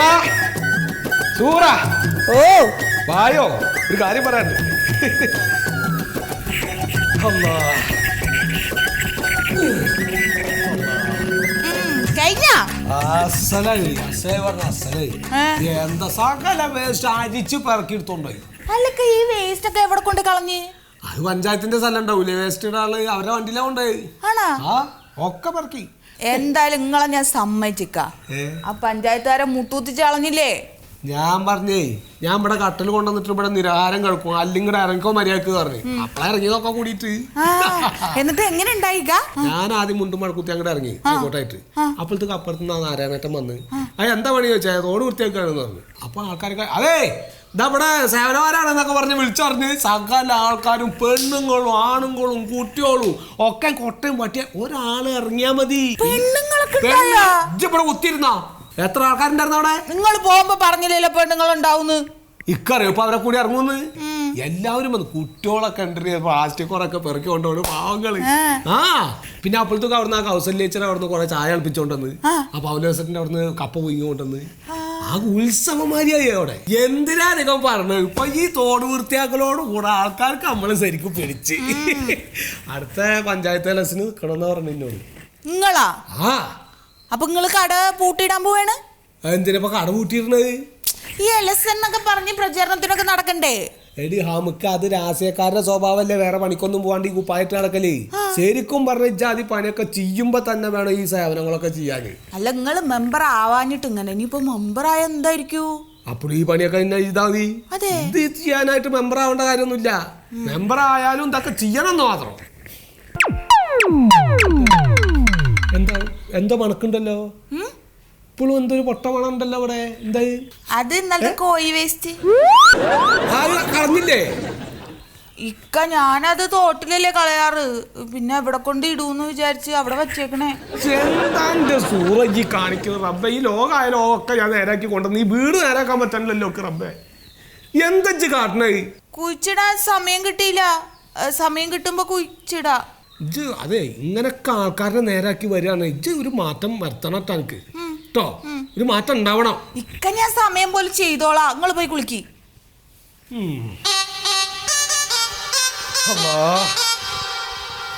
സൂറ. സൂറ. ഓ. വായോ ഒരു കാര്യം പറയാണ്ട്? എന്താ സകല വേസ്റ്റ് അരിച്ച് പെറക്കി എടുത്തോണ്ടായി അല്ലക്ക ഈ വേസ്റ്റ് ഒക്കെ എവിടെ കൊണ്ട് കളഞ്ഞ്? അത് പഞ്ചായത്തിന്റെ സ്ഥലം ഉണ്ടാവൂലേ? വേസ്റ്റ് ഇടാൾ അവരെ വണ്ടിയിലാ കൊണ്ടുപോയി. ആണാ? ഒക്കെ പറക്കി. എന്തായാലും നിങ്ങളെ ഞാൻ സമ്മതിച്ചിക്ക. ആ പഞ്ചായത്തുകാരെ മുട്ടൂത്തിച്ച് കളഞ്ഞില്ലേ? ഞാൻ പറഞ്ഞേ ഞാൻ ഇവിടെ കട്ടൽ കൊണ്ടുവന്നിട്ട് ഇവിടെ നിരാഹാരം കിടക്കും അല്ലെങ്കിൽ ഇറങ്ങിക്കോ മര്യാദയ്ക്ക് പറഞ്ഞു. അപ്പള ഇറങ്ങിയതൊക്കെ കൂടിയിട്ട്. എന്നിട്ട് എങ്ങനെ ഉണ്ടായിക്ക? ഞാൻ ആദ്യം മുണ്ടും മഴക്കുത്തി അങ്ങോട്ട് ഇറങ്ങി കോട്ടായിട്ട് അപ്പോഴത്തേക്ക് അപ്പുറത്ത് നിന്ന് നാരായണേട്ടൻ വന്ന് അത് എന്താ പണി ചോദിച്ചാൽ റോഡ് വൃത്തിയാക്കാണെന്ന് പറഞ്ഞു. അപ്പൊ ആൾക്കാരൊക്കെ അതേ ഇതവിടെ സേവനമാരാണെന്നൊക്കെ പറഞ്ഞ് വിളിച്ചറിഞ്ഞ് സകല ആൾക്കാരും പെണ്ണുങ്ങളും ആണുങ്ങളും കുട്ടികളും ഒക്കെ കൊട്ടയും പറ്റിയ ഒരാൾ ഇറങ്ങിയാ മതി. ഇവിടെ കുത്തിയിരുന്ന? എത്ര ആൾക്കാരുണ്ടായിരുന്നു അവിടെ? നിങ്ങൾ പോകുമ്പോ പറഞ്ഞില്ലല്ലോ പെണ്ണുങ്ങൾ ഉണ്ടാവുന്നു ഇക്കറിയോ ഇപ്പൊ അവരെ കൂടി ഇറങ്ങുന്നു? എല്ലാവരും വന്നു കുട്ടികളൊക്കെ ഉണ്ട് പ്ലാസ്റ്റിക് കുറൊക്കെ പെറുക്കി കൊണ്ടുപോകും പാവങ്ങൾ. ആ. പിന്നെ അപ്പോഴത്തേക്ക് അവിടുന്ന് ആ കൗസല്യേച്ചർ അവിടുന്ന് കുറെ ചായ കളിപ്പിച്ചോണ്ടെന്ന് ആ. അവലോസത്തിന്റെ അവിടുന്ന് കപ്പ പൊങ്ങി കൊണ്ടുവന്ന്. ആ ഉത്സവമാരിയായി അവിടെ. എന്തിനാ നിങ്ങൾ പറഞ്ഞത്? ഇപ്പൊ ഈ തോട് വൃത്തിയാക്കലോട് കൂടെ ആൾക്കാർക്ക് നമ്മൾ ശരിക്കും പിടിച്ച്. അടുത്ത പഞ്ചായത്ത് ലസിന് നിൽക്കണമെന്ന് പറഞ്ഞു എന്നോട് നിങ്ങളാ? ആ. അപ്പൊ നിങ്ങൾ കട പൂട്ടിയിടാൻ പോവാണ്? എന്തിനാ കട കൂട്ടിയിരുന്നത് ഈ എലസ് എന്നൊക്കെ പറഞ്ഞ് പ്രചരണത്തിനൊക്കെ നടക്കണ്ടേ? എടി ഹമുക്ക് അത് രാഷ്ട്രീയക്കാരുടെ സ്വഭാവമല്ലേ? വേറെ പണിക്കൊന്നും പോകാണ്ട് ഈ കുപ്പായിട്ട് നടക്കലേ. ശരിക്കും പറഞ്ഞാൽ അത് പണിയൊക്കെ ചെയ്യുമ്പോ തന്നെ വേണം ഈ സേവനങ്ങളൊക്കെ ചെയ്യാൻ അല്ല നിങ്ങൾ മെമ്പർ ആവാഞ്ഞിട്ട് ഇങ്ങനെ ഇനിയിപ്പോ മെമ്പർ ആയ എന്തായിരിക്കൂ? അപ്പോൾ ഈ പണിയൊക്കെ എന്നെ ചെയ്താൽ മതി. ഇത് ചെയ്യാനായിട്ട് മെമ്പർ ആവേണ്ട കാര്യമൊന്നുമില്ല. മെമ്പർ ആയാലും ഇതൊക്കെ ചെയ്യണം എന്ന് മാത്രം. എന്താ എന്തോ മണക്കുണ്ടല്ലോ? ഇപ്പോഴും എന്തൊരു പൊട്ട മണം ഉണ്ടല്ലോ ഇവിടെ എന്താ? അത് ഇന്നലത്തെ കോഴി വേസ്റ്റ് കളഞ്ഞില്ലേ? ഇക്ക ഞാനത് തോട്ടിലല്ലേ കളയാറ്. പിന്നെ എവിടെ കൊണ്ട് ഇടൂന്ന് വിചാരിച്ച് അവിടെ വച്ചേക്കണേ. സൂറജ് സൂറജി കാണിക്കുന്നത് റബ്ബെ? ഈ ലോകമായ ലോകമൊക്കെ ഞാൻ നേരാക്കി കൊണ്ടുവന്ന് ഈ വീട് നേരാക്കാൻ പറ്റണല്ലോ ഒക്കെ റബ്ബെ. എന്തജ്ജ് കാട്ടണേ? കുഴിച്ചിടാൻ സമയം കിട്ടിയില്ല. സമയം കിട്ടുമ്പോ കുഴിച്ചിടാ. ഇജ്ജ് അതെ ഇങ്ങനൊക്കെ ആൾക്കാരെ നേരാക്കി വരികയാണ്. ഇജ് ഒരു മാറ്റം വരുത്തണം ട്ടോ എനിക്ക് കേട്ടോ ഒരു മാറ്റം ഉണ്ടാവണം. ഇക്ക ഞാൻ സമയം പോലെ ചെയ്തോളാം. നിങ്ങൾ പോയി കുളിക്ക്. അല്ലാ